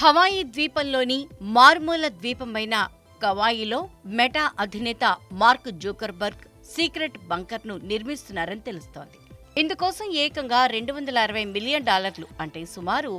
Hawaii ద్వీపంలోని మార్మూల ద్వీపమైన కవాయిలో మెటా అధినేత మార్క్ జూకర్బర్గ్ సీక్రెట్ బంకర్ను నిర్మిస్తున్నారని తెలుస్తోంది. ఇందుకోసం ఏకంగా రెండు వందల అరవై మిలియన్ డాలర్లు అంటే సుమారు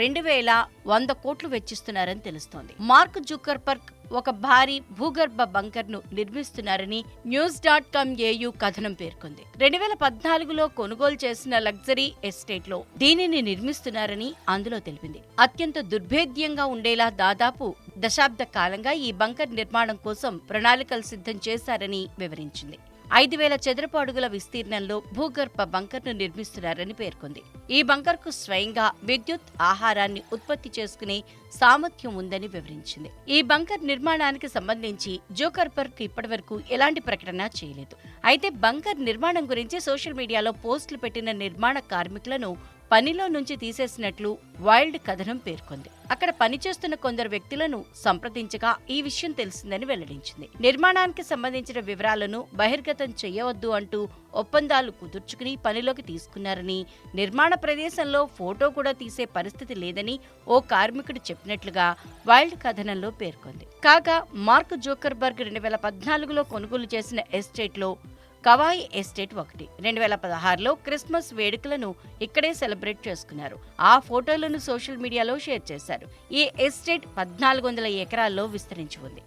రెండు వేల వంద కోట్లు వెచ్చిస్తున్నారని తెలుస్తోంది. మార్క్ జుకర్బర్గ్ ఒక భారీ భూగర్భ బంకర్ను నిర్మిస్తున్నారని న్యూస్ డాట్ కామ్ ఏయు కథనం పేర్కొంది. రెండు వేల పద్నాలుగులో కొనుగోలు చేసిన లగ్జరీ ఎస్టేట్లో దీనిని నిర్మిస్తున్నారని అందులో తెలిపింది. అత్యంత దుర్భేద్యంగా ఉండేలా దాదాపు దశాబ్ద కాలంగా ఈ బంకర్ నిర్మాణం కోసం ప్రణాళికలు సిద్ధం చేశారని వివరించింది. ఐదు వేల చదరపు అడుగుల విస్తీర్ణంలో భూగర్భ బంకర్ను నిర్మిస్తున్నారని పేర్కొంది. ఈ బంకర్కు స్వయంగా విద్యుత్ ఆహారాన్ని ఉత్పత్తి చేసుకునే సామర్థ్యం ఉందని వివరించింది. ఈ బంకర్ నిర్మాణానికి సంబంధించి జోకర్బర్గ్ ఇప్పటివరకు ఎలాంటి ప్రకటన చేయలేదు. అయితే బంకర్ నిర్మాణం గురించి సోషల్ మీడియాలో పోస్టులు పెట్టిన నిర్మాణ కార్మికులను పనిలో నుంచి తీసేసినట్లు వైల్డ్ కథనం పేర్కొంది. అక్కడ పనిచేస్తున్న కొందరు వ్యక్తులను సంప్రదించగా ఈ విషయం తెలిసిందని వెల్లడించింది. నిర్మాణానికి సంబంధించిన వివరాలను బహిర్గతం చేయవద్దు అంటూ ఒప్పందాలు కుదుర్చుకుని పనిలోకి తీసుకున్నారని నిర్మాణ ప్రదేశంలో ఫోటో కూడా తీసే పరిస్థితి లేదని ఓ కార్మికుడు చెప్పినట్లుగా వైల్డ్ కథనంలో పేర్కొంది. కాగా మార్క్ జోకర్బర్గ్ రెండు వేల పద్నాలుగులో కొనుగోలు చేసిన ఎస్టేట్లో కవాయి ఎస్టేట్ ఒకటి. రెండు వేల పదహారులో క్రిస్మస్ వేడుకలను ఇక్కడే సెలబ్రేట్ చేసుకున్నారు. ఆ ఫోటోలను సోషల్ మీడియాలో షేర్ చేశారు. ఈ ఎస్టేట్ పద్నాలుగు వందల ఎకరాల్లో విస్తరించి ఉంది.